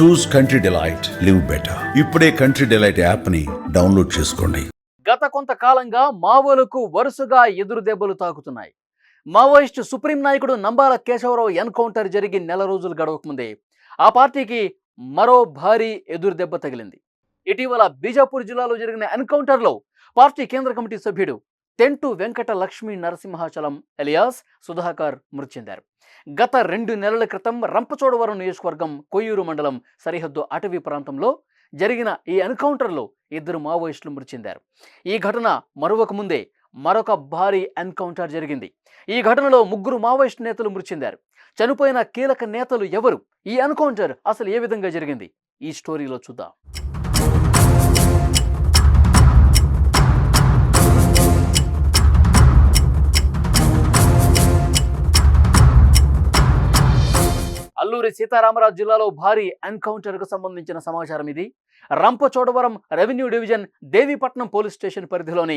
Choose Country Delight live better. ఇప్పుడే country delight యాప్ని download చేసుకోండి. గత కొంతకాలంగా మావోలకు వరుసగా ఎదురు దెబ్బలు తాకుతున్నాయి. మావోయిస్టు సుప్రీం నాయకుడు నంబాల కేశవరావు ఎన్కౌంటర్ జరిగి నెల రోజులు గడవకముందే ఆ పార్టీకి మరో భారీ ఎదురు దెబ్బ తగిలింది. ఇటీవల బీజాపూర్ జిల్లాలో జరిగిన ఎన్కౌంటర్లో పార్టీ కేంద్ర కమిటీ సభ్యుడు తెంటు వెంకట లక్ష్మీ నరసింహాచలం ఎలియాస్ సుధాకర్ మృతి చెందారు. గత రెండు నెలల క్రితం రంపచోడవరం నియోజకవర్గం కొయ్యూరు మండలం సరిహద్దు అటవీ ప్రాంతంలో జరిగిన ఈ ఎన్కౌంటర్లో ఇద్దరు మావోయిస్టులు మృతి చెందారు. ఈ ఘటన మరొక ముందే మరొక భారీ ఎన్కౌంటర్ జరిగింది. ఈ ఘటనలో ముగ్గురు మావోయిస్ట్ నేతలు మృతి చెందారు. చనిపోయిన కీలక నేతలు ఎవరు? ఈ ఎన్కౌంటర్ అసలు ఏ విధంగా జరిగింది? ఈ స్టోరీలో చూద్దాం. అల్లూరి సీతారామరాజు జిల్లాలో భారీ ఎన్కౌంటర్కు సంబంధించిన సమాచారం ఇది. Rampachodavaram revenue division Devipatnam police station పరిధిలోని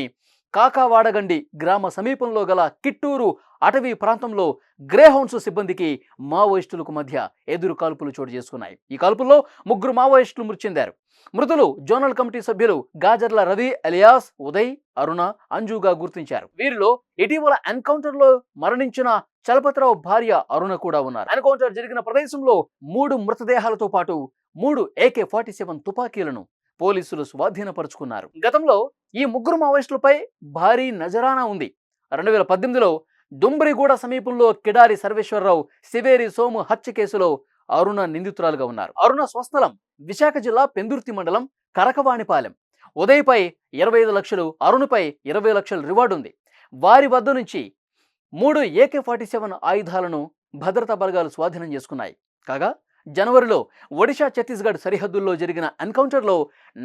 కాకావాడగండి గ్రామ సమీపంలో గల కిట్టూరు అటవీ ప్రాంతంలో గ్రేహౌండ్స్ సిబ్బందికి మావోయిస్టులకు మధ్య ఎదురు కాల్పులు చోటు చేసుకున్నాయి. ఈ కాల్పుల్లో ముగ్గురు మావోయిస్టులు మృతి చెందారు. మృతులు జోనల్ కమిటీ సభ్యులు గాజర్ల రవి అలియాస్ ఉదయ్ అరుణ అంజుగా గుర్తించారు. వీరిలో ఇటీవల ఎన్కౌంటర్లో మరణించిన చలపతిరావు భార్య అరుణ కూడా ఉన్నారు. ఎన్కౌంటర్ జరిగిన ప్రదేశంలో మూడు మృతదేహాలతో పాటు మూడు ఏకే ఫార్టీ సెవెన్ తుపాకీలను పోలీసులు స్వాధీనపరుచుకున్నారు. గతంలో ఈ ముగ్గురు మావోయిస్టులపై భారీ నజరానా ఉంది. రెండు వేల పద్దెనిమిదిలో దుంబరిగూడ సమీపంలో కిడారి సర్వేశ్వరరావు సివేరి సోము హత్య కేసులో అరుణ నిందితురాలుగా ఉన్నారు. అరుణ స్వస్థలం విశాఖ జిల్లా పెందుర్తి మండలం కరకవాణిపాలెం. ఉదయ్పై ఇరవై ఐదు లక్షలు అరుణ్పై ఇరవై లక్షల రివార్డు ఉంది. వారి వద్ద నుంచి మూడు ఏకే ఫార్టీ సెవెన్ ఆయుధాలను భద్రతా బలగాలు స్వాధీనం చేసుకున్నాయి. కాగా జనవరిలో ఒడిశా ఛత్తీస్గఢ్ సరిహద్దుల్లో జరిగిన ఎన్కౌంటర్లో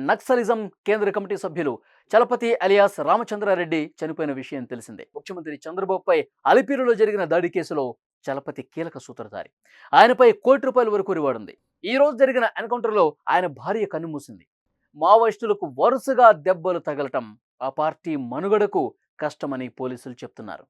నక్సలిజం కేంద్ర కమిటీ సభ్యులు చలపతి అలియాస్ రామచంద్రారెడ్డి చనిపోయిన విషయం తెలిసిందే. ముఖ్యమంత్రి చంద్రబాబుపై అలిపిరిలో జరిగిన దాడి కేసులో చలపతి కీలక సూత్రధారి. ఆయనపై కోటి రూపాయల వరకు రివార్డుంది. ఈ రోజు జరిగిన ఎన్కౌంటర్లో ఆయన భార్య కన్నుమూసింది. మావోయిస్టులకు వరుసగా దెబ్బలు తగలటం ఆ పార్టీ మనుగడకు కష్టమని పోలీసులు చెప్తున్నారు.